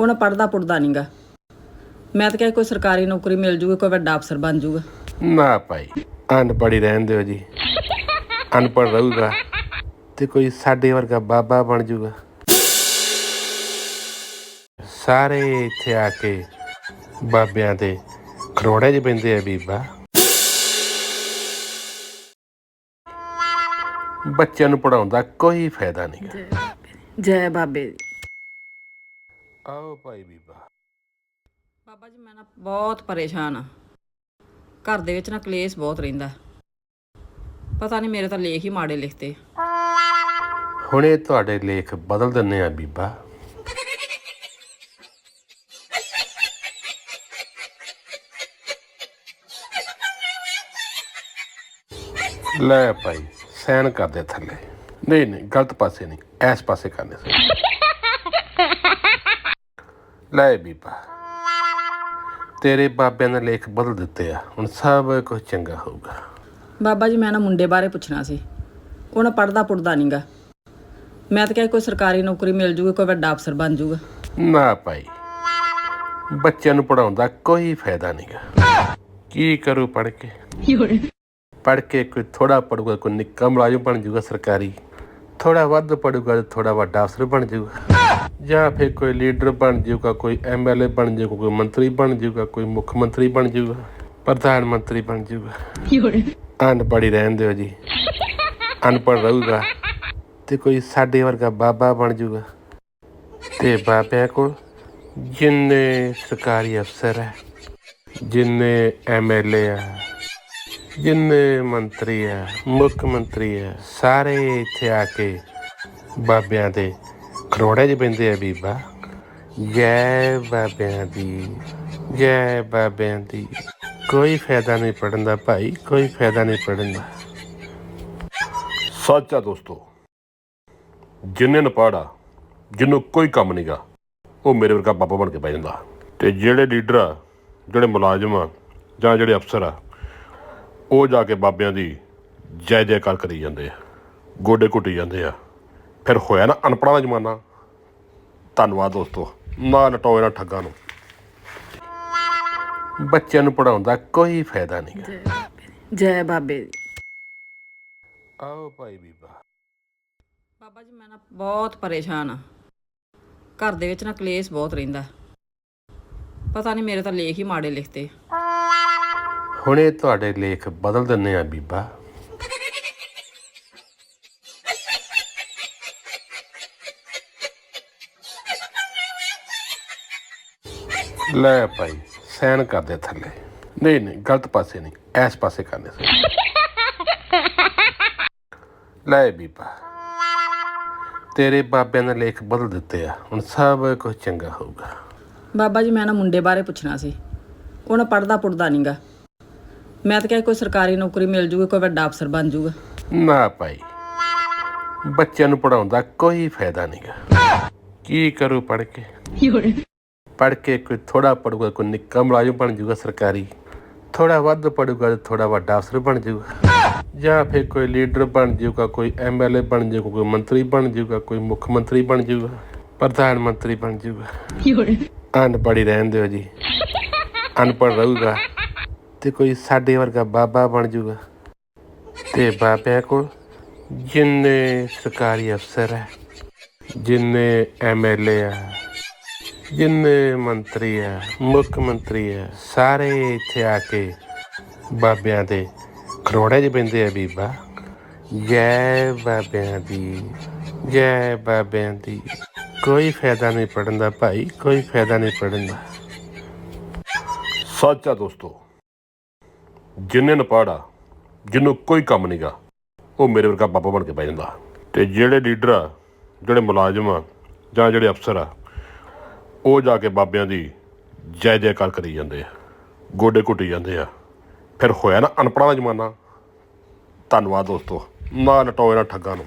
ਉਹਨਾਂ ਪੜਦਾ ਪੁੜਦਾ ਨਹੀਂਗਾ ਮੈਂ ਤਾਂ ਕਿਹਾ ਕੋਈ ਸਰਕਾਰੀ ਨੌਕਰੀ ਮਿਲ ਜੂਗੀ ਕੋਈ ਵੱਡਾ ਅਫਸਰ ਬਣ ਜੂਗਾ। ਨਾ ਭਾਈ ਅਨਪੜ੍ਹ ਹੀ ਰਹਿਣ ਦਿਓ ਜੀ। ਅਨਪੜ੍ਹ ਰਹੂਗਾ ਤੇ ਕੋਈ ਸਾਡੇ ਵਰਗਾ ਬਾਬਾ ਬਣ ਜਾਊਗਾ ਸਾਰੇ ਇੱਥੇ ਆ ਕੇ ਬਾਬਿਆਂ ਦੇ ਖਰੋੜੇ 'ਚ ਪੈਂਦੇ ਆ ਬੀਬਾ। ਬੱਚਿਆਂ ਨੂੰ ਪੜਾਉਣ ਦਾ ਕੋਈ ਫਾਇਦਾ ਨਹੀਂ ਜੈ ਬਾਬੇ। ਦੀ ਆਓ ਭਾਈ ਬੀਬਾ। ਬਾਬਾ ਜੀ ਮੈਂ ਨਾ ਬਹੁਤ ਪਰੇਸ਼ਾਨ ਆ। ਘਰ ਦੇ ਵਿੱਚ ਨਾ ਕਲੇਸ਼ ਬਹੁਤ ਰਹਿੰਦਾ। ਪਤਾ ਨਹੀਂ ਮੇਰੇ ਤਾਂ ਲੇਖ ਹੀ ਮਾੜੇ ਲਿਖਤੇ। ਹੁਣੇ ਤੁਹਾਡੇ ਲੇਖ ਬਦਲ ਦਿੰਨੇ ਆ ਬੀਬਾ। ਲੈ ਭਾਈ ਸੈਨ ਕਰ ਦੇ ਥੱਲੇ। ਨਹੀਂ ਨਹੀਂ ਗਲਤ ਪਾਸੇ ਨਹੀਂ ਐਸ ਪਾਸੇ ਕਰਨੇ ਸੀ। ਲੈ ਬੀਬਾ ਤੇਰੇ ਬਾਬਿਆਂ ਨੇ ਲੇਖ ਬਦਲ ਦਿੱਤੇ ਆ। ਹੁਣ ਸਭ ਕੁਝ ਚੰਗਾ ਹੋਊਗਾ। ਬਾਬਾ ਜੀ ਮੈਂ ਨਾ ਮੁੰਡੇ ਬਾਰੇ ਪੁੱਛਣਾ ਸੀ। ਉਹਨਾਂ ਪੜਦਾ ਪੁੜਦਾ ਨਹੀਂਗਾ ਮੈਂ ਤਾਂ ਕਿਹਾ ਕੋਈ ਸਰਕਾਰੀ ਨੌਕਰੀ ਮਿਲ ਜੂਗੀ ਕੋਈ ਵੱਡਾ ਅਫਸਰ ਬਣ ਜੂਗਾ। ਨਾ ਭਾਈ ਬੱਚਿਆਂ ਨੂੰ ਪੜਾਉਣ ਦਾ ਕੋਈ ਫਾਇਦਾ ਨਹੀਂਗਾ ਕੀ ਕਰੂ ਪੜ ਕੇ? ਪੜ ਕੇ ਕੋਈ ਥੋੜਾ ਪੜੂਗਾ ਕੋਈ ਨਿੱਕਾ ਮੁਲਾਜ਼ਮ ਬਣ ਜਾਊਗਾ ਸਰਕਾਰੀ। ਥੋੜਾ ਵੱਧ ਪੜੂਗਾ ਤੇ ਥੋੜਾ ਵੱਡਾ ਅਫਸਰ ਬਣ ਜਾਊਗਾ। ਜਾਂ ਫਿਰ ਕੋਈ ਲੀਡਰ ਬਣ ਜਾਊਗਾ, ਕੋਈ ਐਮਐਲਏ ਬਣ ਜਾਊਗਾ, ਕੋਈ ਮੰਤਰੀ ਬਣ ਜਾਊਗਾ, ਕੋਈ ਮੁੱਖ ਮੰਤਰੀ ਬਣ ਜਾਊਗਾ, ਪ੍ਰਧਾਨ ਮੰਤਰੀ ਬਣ ਜਾਊਗਾ। ਅਨਪੜ੍ਹ ਹੀ ਰਹਿਣ ਦਿਓ ਜੀ। ਅਨਪੜ੍ਹ ਰਹੂਗਾ ਤੇ ਕੋਈ ਸਾਡੇ ਵਰਗਾ ਬਾਬਾ ਬਣ ਜਾਊਗਾ। ਤੇ ਬਾਬਿਆਂ ਕੋਲ ਜਿੰਨੇ ਸਰਕਾਰੀ ਅਫਸਰ ਹੈ, ਜਿੰਨੇ ਐਮਐਲਏ ਆ ਜਿੰਨੇ ਮੰਤਰੀ ਆ ਮੁੱਖ ਮੰਤਰੀ ਹੈ, ਸਾਰੇ ਇੱਥੇ ਆ ਕੇ ਬਾਬਿਆਂ ਦੇ ਖਰੋੜੇ 'ਚ ਪੈਂਦੇ ਆ ਬੀਬਾ। ਜੈ ਬਾਬਿਆਂ ਦੀ, ਜੈ ਬਾਬਿਆਂ ਦੀ। ਕੋਈ ਫਾਇਦਾ ਨਹੀਂ ਪੜਨ ਦਾ ਭਾਈ, ਕੋਈ ਫਾਇਦਾ ਨਹੀਂ ਪੜਨ ਦਾ। ਸੱਚ ਆ ਦੋਸਤੋ, ਜਿੰਨੇ ਨੂੰ ਪੜਾ ਜਿਹਨੂੰ ਕੋਈ ਕੰਮ ਨਹੀਂਗਾ ਉਹ ਮੇਰੇ ਵਰਗਾ ਬਾਬਾ ਬਣ ਕੇ ਬਹਿ ਜਾਂਦਾ। ਤੇ ਜਿਹੜੇ ਲੀਡਰ ਆ, ਜਿਹੜੇ ਮੁਲਾਜ਼ਮ ਆ, ਜਾਂ ਜਿਹੜੇ ਅਫਸਰ ਆ ਉਹ ਜਾ ਕੇ ਬਾਬਿਆਂ ਦੀ ਜੈ ਜੈਕਾਰ ਕਰੀ ਜਾਂਦੇ ਆ ਗੋਡੇ ਘੁੱਟੀ ਜਾਂਦੇ ਆ। ਫਿਰ ਹੋਇਆ ਨਾ ਅਨਪੜ੍ਹਾਂ ਦਾ ਜ਼ਮਾਨਾ। ਧੰਨਵਾਦ ਦੋਸਤੋ ਨਾ ਨਟਾਓ ਇਹਨਾਂ ਠੱਗਾਂ ਨੂੰ। ਬੱਚਿਆਂ ਨੂੰ ਪੜਾਉਣ ਦਾ ਕੋਈ ਫਾਇਦਾ ਨਹੀਂ ਜੈ ਬਾਬੇ ਦੀ। ਆਓ ਭਾਈ ਬੀਬਾ। ਬਾਬਾ ਜੀ ਮੈਂ ਨਾ ਬਹੁਤ ਪਰੇਸ਼ਾਨ ਆ। ਘਰ ਦੇ ਵਿੱਚ ਨਾ ਕਲੇਸ਼ ਬਹੁਤ ਰਹਿੰਦਾ। ਪਤਾ ਨਹੀਂ ਮੇਰੇ ਤਾਂ ਲੇਖ ਹੀ ਮਾੜੇ ਲਿਖਤੇ। ਹੁਣੇ ਤੁਹਾਡੇ ਲੇਖ ਬਦਲ ਦਿੰਨੇ ਆ ਬੀਬਾ। ਲੈ ਭਾਈ ਸੈਨ ਕਰਦੇ ਥੱਲੇ। ਨਹੀਂ ਨਹੀਂ, ਗਲਤ ਪਾਸੇ ਨਹੀਂ, ਐਸ ਪਾਸੇ ਕਰਨੇ ਸੀ। ਲੈ ਬੀਬਾ, ਤੇਰੇ ਬਾਬਿਆਂ ਨੇ ਲੇਖ ਬਦਲ ਦਿੱਤੇ ਆ, ਹੁਣ ਸਭ ਕੁਝ ਚੰਗਾ ਹੋਊਗਾ। ਬਾਬਾ ਜੀ, ਮੈਂ ਨਾ ਮੁੰਡੇ ਬਾਰੇ ਪੁੱਛਣਾ ਸੀ। ਉਹਨੇ ਪੜਦਾ ਪੁੜਦਾ ਨਹੀਂਗਾ ਮੈਂ ਤਾਂ ਕਿਹਾ ਕੋਈ ਸਰਕਾਰੀ ਨੌਕਰੀ ਮਿਲ ਜੂਗੀ ਕੋਈ ਵੱਡਾ ਅਫਸਰ ਬਣ ਜੂਗਾ। ਨਾ ਭਾਈ ਬੱਚਿਆਂ ਨੂੰ ਪੜਾਉਣ ਦਾ ਕੋਈ ਫਾਇਦਾ ਨਹੀਂਗਾ ਕੀ ਕਰੂ ਪੜ ਕੇ? ਪੜ ਕੇ ਕੋਈ ਥੋੜਾ ਪੜੂਗਾ ਕੋਈ ਨਿੱਕਾ ਮੁਲਾਜ਼ਮ ਬਣ ਜਾਊਗਾ ਸਰਕਾਰੀ। ਥੋੜਾ ਵੱਧ ਪੜੂਗਾ ਤੇ ਥੋੜਾ ਵੱਡਾ ਅਫਸਰ ਬਣ ਜਾਊਗਾ ਜਾਂ ਫਿਰ ਕੋਈ ਲੀਡਰ ਬਣ ਜਾਊਗਾ ਕੋਈ ਐਮਐਲਏ ਬਣ ਜਾਊਗਾ ਕੋਈ ਮੰਤਰੀ ਬਣ ਜਾਊਗਾ ਕੋਈ ਮੁੱਖ ਮੰਤਰੀ ਬਣ ਜਾਊਗਾ ਪ੍ਰਧਾਨ ਮੰਤਰੀ ਬਣ ਜਾਊਗਾ ਅਨਪੜ੍ਹ ਹੀ ਰਹਿਣ ਦਿਓ ਜੀ। ਅਨਪੜ੍ਹ ਰਹੂਗਾ। ਤੇ ਕੋਈ ਸਾਡੇ ਵਰਗਾ ਬਾਬਾ ਬਣ ਜਾਊਗਾ ਤੇ ਬਾਬਿਆਂ ਕੋਲ ਜਿੰਨੇ ਸਰਕਾਰੀ ਅਫਸਰ ਹੈ, ਜਿੰਨੇ ਐਮਐਲਏ ਆ ਜਿੰਨੇ ਮੰਤਰੀ ਆ ਮੁੱਖ ਮੰਤਰੀ ਆ ਸਾਰੇ ਇੱਥੇ ਆ ਕੇ ਬਾਬਿਆਂ ਦੇ ਖਰੋੜੇ 'ਚ ਪੈਂਦੇ ਆ ਬੀਬਾ। ਜੈ ਬਾਬਿਆਂ ਦੀ, ਜੈ ਬਾਬਿਆਂ ਦੀ। ਕੋਈ ਫਾਇਦਾ ਨਹੀਂ ਪੜਨ ਦਾ ਭਾਈ, ਕੋਈ ਫਾਇਦਾ ਨਹੀਂ ਪੜਨ ਦਾ। ਸੱਚ ਆ ਦੋਸਤੋ ਜਿੰਨੇ ਨੂੰ ਪੜਾ ਜਿਹਨੂੰ ਕੋਈ ਕੰਮ ਨਹੀਂਗਾ ਉਹ ਮੇਰੇ ਵਰਗਾ ਬਾਬਾ ਬਣ ਕੇ ਬਹਿ ਜਾਂਦਾ। ਤੇ ਜਿਹੜੇ ਲੀਡਰ ਆ, ਜਿਹੜੇ ਮੁਲਾਜ਼ਮ ਆ, ਜਾਂ ਜਿਹੜੇ ਅਫਸਰ ਆ, ਉਹ ਜਾ ਕੇ ਬਾਬਿਆਂ ਦੀ ਜੈ ਜੈਕਾਰ ਕਰੀ ਜਾਂਦੇ ਆ, ਗੋਡੇ ਘੁੱਟੀ ਜਾਂਦੇ ਆ। ਫਿਰ ਹੋਇਆ ਨਾ ਅਨਪੜ੍ਹਾਂ ਦਾ ਜ਼ਮਾਨਾ। ਧੰਨਵਾਦ ਦੋਸਤੋ, ਨਾ ਨਟਾਓ ਇਹਨਾਂ ਠੱਗਾਂ ਨੂੰ।